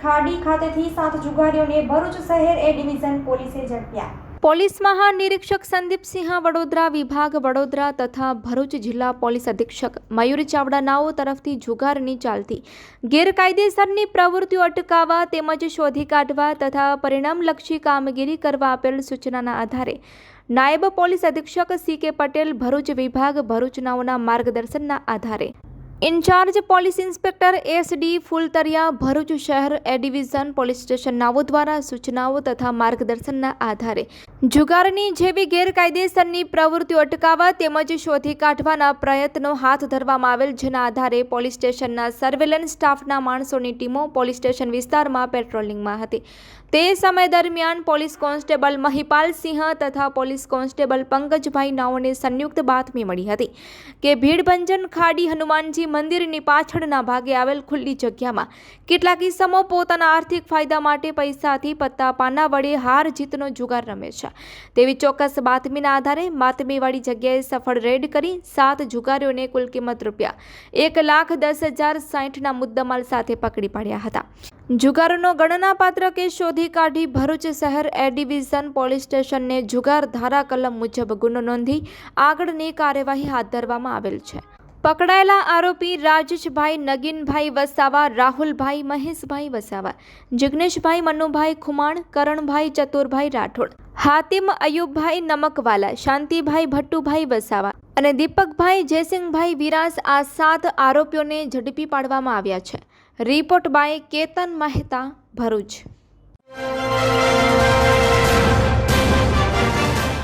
ખાડી ખાતેથી સાત જુગારીઓને ભરૂચ શહેર એ ડિવિઝન પોલીસે ઝડપ્યા. પોલીસ મહાનિરીક્ષક સંદીપસિંહ વડોદરા વિભાગ વડોદરા તથા ભરૂચ જિલ્લા પોલીસ અધિક્ષક મયુર ચાવડા નાઓ તરફથી જુગારની ચાલતી. ગેરકાયદેસરની પ્રવૃત્તિઓ અટકાવવા તેમજ શોધી કાઢવા તથા પરિણામલક્ષી કામગીરી કરવા આપેલ સૂચનાના આધારે નાયબ પોલીસ અધિક્ષક સી કે પટેલ ભરૂચ વિભાગ ભરૂચનાઓના માર્ગદર્શનના આધારે incharge police inspector S D Fultariya Bharuch શહેર એ ડિવિઝન પોલીસ સ્ટેશન નાવો દ્વારા સૂચનાઓ તથા માર્ગદર્શનના આધારે જુગારની જેવી ગેરકાયદેસરની પ્રવૃત્તિઓ અટકાવવા તેમજ શોધી કાઢવાના પ્રયત્નો હાથ ધરવામાં આવેલ, જેના આધારે પોલીસ સ્ટેશનના સર્વેલન્સ સ્ટાફના માણસોની ટીમો પોલીસ સ્ટેશન વિસ્તારમાં પેટ્રોલિંગમાં હતી. તે સમય દરમિયાન પોલીસ કોન્સ્ટેબલ મહિપાલ સિંહ તથા પોલીસ કોન્સ્ટેબલ પંકજભાઈ નાઓને સંયુક્ત બાતમી મળી હતી કે ભીડભંજન ખાડી હનુમાનજી મંદિરની પાછળના ભાગે આવેલ ખુલ્લી જગ્યામાં. કેટલાક ઇસમો પોતાના આર્થિક ફાયદા માટે પૈસાથી પત્તા પાના વડે હાર જીતનો જુગાર રમે છે. તેવી ચોક્કસ બાતમીના આધારે બાતમીવાળી જગ્યાએ સફળ રેડ કરી સાત જુગારીઓને કુલ કિંમત રૂપિયા એક લાખ દસ હજાર સાઠના મુદ્દામાલ સાથે પકડી પાડ્યા હતા. જુગારોનો ગણનાપાત્ર કેસ શોધી કાઢી ભરૂચ શહેર એ ડિવિઝન પોલીસ સ્ટેશનને જુગાર ધારા કલમ મુજબ ગુનો નોંધી આગળની કાર્યવાહી હાથ ધરવામાં આવેલ છે. પકડાયેલા આરોપી રાજેશભાઈ, નગીનભાઈ વસાવા, રાહુલભાઈ, મહેશભાઈ વસાવા, જિગ્નેશભાઈ, મનુભાઈ ખુમાણ, કરણભાઈ, ચતુરભાઈ રાઠોડ, હાતિમ અયુબભાઈ નમકવાલા, શાંતિભાઈ ભટ્ટુભાઈ વસાવા અને દીપકભાઈ જયસિંહભાઈ વિરાસ આ સાત આરોપીઓને ઝડપી પાડવામાં આવ્યા છે. Report by Ketan Mehta Bharuch.